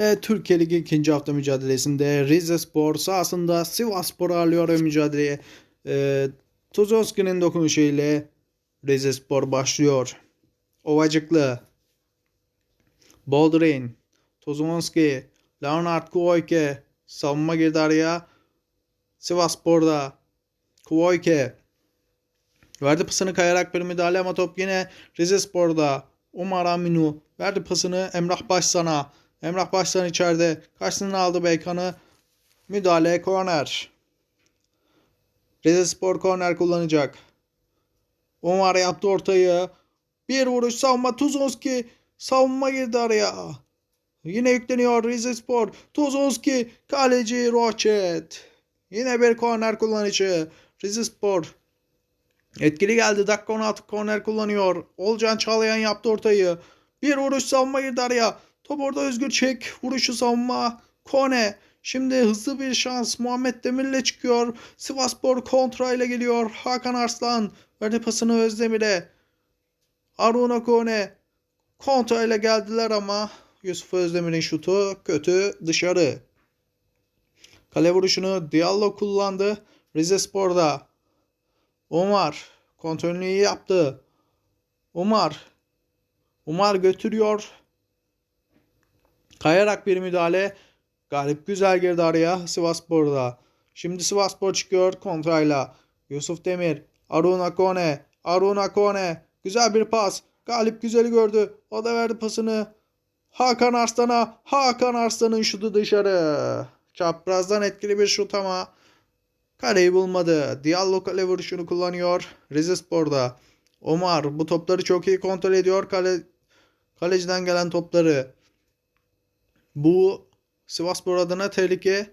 Ve Türkiye Ligi ikinci hafta mücadelesinde Rize Spor sahasında Sivas Spor ağırlıyor ve mücadeleye e, Tuzonski'nin dokunuşuyla Rize Spor başlıyor. Ovacıklı, Boldrin, Tuzonski, Leonard Kuoyke savunma girdi araya. Sivas Spor'da Kuoyke verdi pasını kayarak bir müdahale ama top yine Rize Spor'da. Umar Aminu verdi pasını Emrah Başsan'a. Emrah Başsan içeride. Karşısına aldı Beykan'ı. Müdahale korner. Rize Spor korner kullanacak. Umar yaptı ortayı. Bir vuruş savunma Tuzonski. Savunma girdi araya. Yine yükleniyor Rize Spor. Tuzonski kaleci Roçet. Yine bir korner kullanıcı. Rize Spor. Etkili geldi. Dakika 16 korner kullanıyor. Olcan Çağlayan yaptı ortayı. Bir vuruş savunma girdi araya. Top orada Özgür Çek. Vuruşu savunma. Kone. Şimdi hızlı bir şans. Muhammed Demir'le çıkıyor. Sivaspor kontra ile geliyor. Hakan Arslan. Verdi pasını Özdemir'e. Aruna Kone. Kontra ile geldiler ama Yusuf Özdemir'in şutu kötü dışarı. Kale vuruşunu Diallo kullandı. Rize Spor'da. Umar kontrolünü iyi yaptı. Umar. Umar götürüyor. Kayarak bir müdahale. Galip güzel girdi araya Sivasspor'da. Şimdi Sivasspor çıkıyor kontrayla. Yusuf Demir. Arun Akone. Arun Akone. Güzel bir pas. Galip güzeli gördü. O da verdi pasını. Hakan Arslan'a. Hakan Arslan'ın şutu dışarı. Çaprazdan etkili bir şut ama kaleyi bulmadı. Diallo kale vuruşunu kullanıyor. Rize Spor'da. Omar bu topları çok iyi kontrol ediyor. Kale, kaleciden gelen topları. Bu Sivasspor adına tehlike.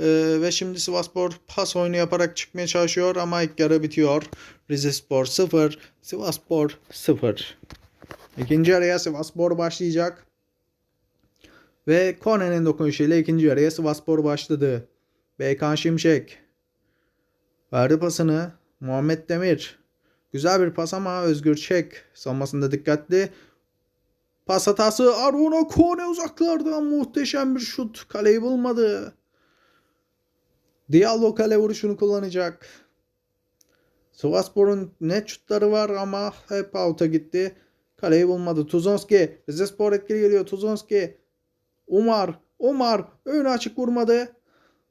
Ee, ve şimdi Sivasspor pas oyunu yaparak çıkmaya çalışıyor ama ilk yarı bitiyor. Rize Spor 0, Sivasspor 0. İkinci araya Sivasspor başlayacak. Ve Kone'nin dokunuşuyla ikinci yarıya Sivasspor başladı. Beykan Şimşek. Verdi pasını. Muhammed Demir. Güzel bir pas ama Özgür Çek. Savunmasında dikkatli. Pas hatası Aruna Kone uzaklardan muhteşem bir şut. Kaleyi bulmadı. Diallo kale vuruşunu kullanacak. Sivasspor'un net şutları var ama hep out'a gitti. Kaleyi bulmadı. Tuzonski. Rize Spor etkili geliyor. Tuzonski. Umar. Umar. Önü açık vurmadı.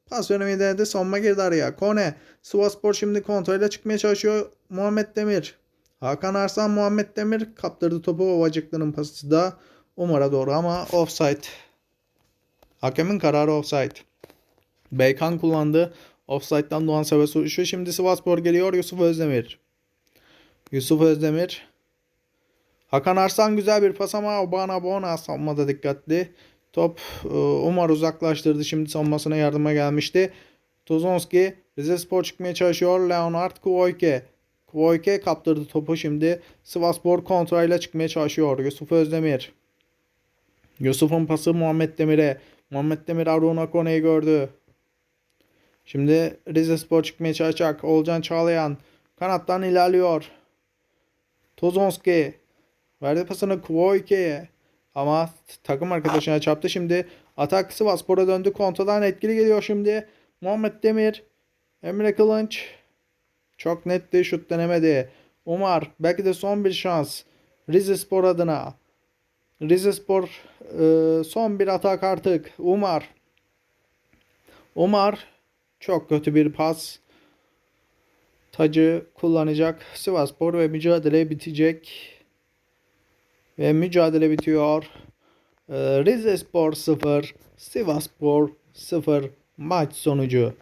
Pas dönemi denedi. Savunma girdi araya. Kone. Sivasspor şimdi kontrolle çıkmaya çalışıyor. Muhammed Demir. Hakan Arslan Muhammed Demir kaptırdı topu. Ovacıklı'nın pası da Umar'a doğru ama offside. Hakemin kararı offside. Beykan kullandı. Offside'dan Doğan Seves vuruşu. Şimdi Sivasspor geliyor. Yusuf Özdemir. Yusuf Özdemir. Hakan Arslan güzel bir pas ama Obana Bona savunmada dikkatli. Top e, Umar uzaklaştırdı. Şimdi savunmasına yardıma gelmişti. Tuzonski Rize Spor çıkmaya çalışıyor. Leonard Kuoyke. Kuoyke kaptırdı topu şimdi. Sivasspor kontrayla çıkmaya çalışıyor. Yusuf Özdemir. Yusuf'un pası Muhammed Demir'e. Muhammed Demir Aruna Kone'yi gördü. Şimdi Rize Spor çıkmaya çalışacak. Olcan Çağlayan kanattan ilerliyor. Tozonski verdi pasını Kuoyke'ye. Ama takım arkadaşına çarptı. Şimdi atak Sivasspor'a döndü. Kontradan etkili geliyor şimdi. Muhammed Demir. Emre Kılınç. Çok netti. Şut denemedi. Umar. Belki de son bir şans. Rize Spor adına. Rize Spor e, son bir atak artık. Umar. Umar. Çok kötü bir pas. Tacı kullanacak Sivasspor ve mücadele bitecek. Ve mücadele bitiyor. Ee, Rize Spor 0, Sivasspor 0 maç sonucu.